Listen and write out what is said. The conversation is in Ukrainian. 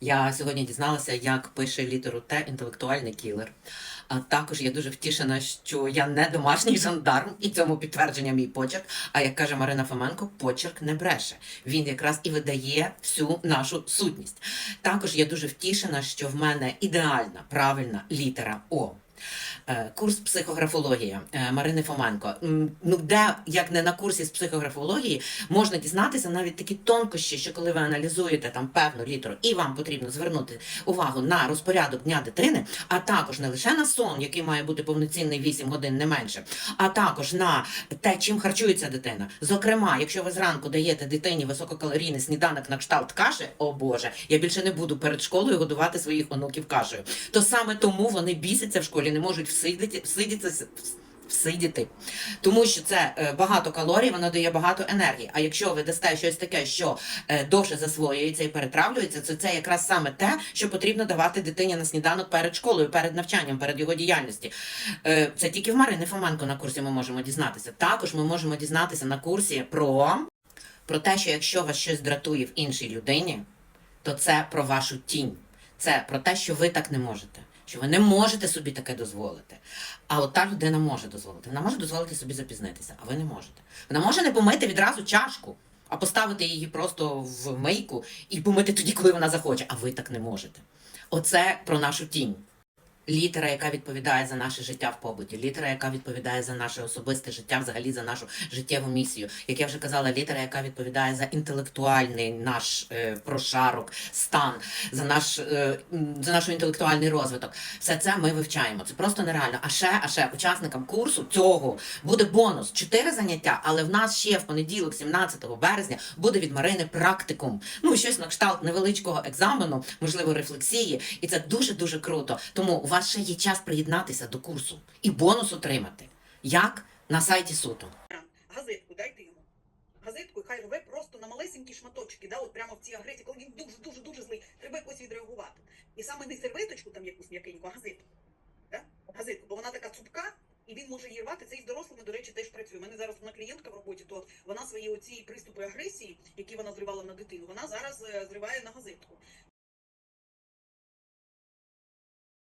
Я сьогодні дізналася, як пише літеру Т інтелектуальний кілер. А також я дуже втішена, що я не домашній жандарм, і цьому підтвердження мій почерк. А як каже Марина Фоменко, почерк не бреше. Він якраз і видає всю нашу сутність. Також я дуже втішена, що в мене ідеальна правильна літера О. Е, Курс психографологія е, Марини Фоменко. Ну, де, як не на курсі з психографології, можна дізнатися навіть такі тонкощі, що коли ви аналізуєте там певну літеру, і вам потрібно звернути увагу на розпорядок дня дитини, а також не лише на сон, який має бути повноцінний 8 годин не менше, а також на те, чим харчується дитина. Зокрема, якщо ви зранку даєте дитині висококалорійний сніданок на кшталт каші, о Боже, я більше не буду перед школою годувати своїх онуків кашею. То саме тому вони бісяться в школі, не можуть всидіти, всидіти, всидіти. Тому що це е, багато калорій, воно дає багато енергії. А якщо ви дасте щось таке, що е, довше засвоюється і перетравлюється, то це якраз саме те, що потрібно давати дитині на сніданок перед школою, перед навчанням, перед його діяльності. Е, Це тільки в Марини Фоменко на курсі ми можемо дізнатися. Також ми можемо дізнатися на курсі про, про те, що якщо вас щось дратує в іншій людині, то це про вашу тінь. Це про те, що ви так не можете. Що ви не можете собі таке дозволити. А от та людина може дозволити. Вона може дозволити собі запізнитися, а ви не можете. Вона може не помити відразу чашку, а поставити її просто в мийку і помити тоді, коли вона захоче. А ви так не можете. Оце про нашу тінь. Літера, яка відповідає за наше життя в побуті, літера, яка відповідає за наше особисте життя, взагалі за нашу життєву місію. Як я вже казала, літера, яка відповідає за інтелектуальний наш е, прошарок, стан, за наш е, за наш інтелектуальний розвиток. Все це ми вивчаємо. Це просто нереально. А ще, а ще учасникам курсу цього буде бонус. Чотири заняття, але в нас ще в понеділок, 17 березня, буде від Марини практикум. Ну щось на кшталт невеличкого екзамену, можливо, рефлексії, і це дуже дуже круто. Тому у вас ще є час приєднатися до курсу і бонус отримати. Як на сайті суто. газетку дайте йому. Газетку, і хай рве просто на малесенькі шматочки, да, от прямо в цій агресії, коли він дуже, дуже, дуже злий, треба якось відреагувати. І саме не серветочку там якусь м'якеньку, а газетку. Да? Газетку, бо вона така цупка, і він може її рвати. Це і з дорослими, до речі, теж працює. У мене зараз одна клієнтка в роботі, то вона свої оці приступи агресії, які вона зривала на дитину, вона зараз е, зриває на газетку.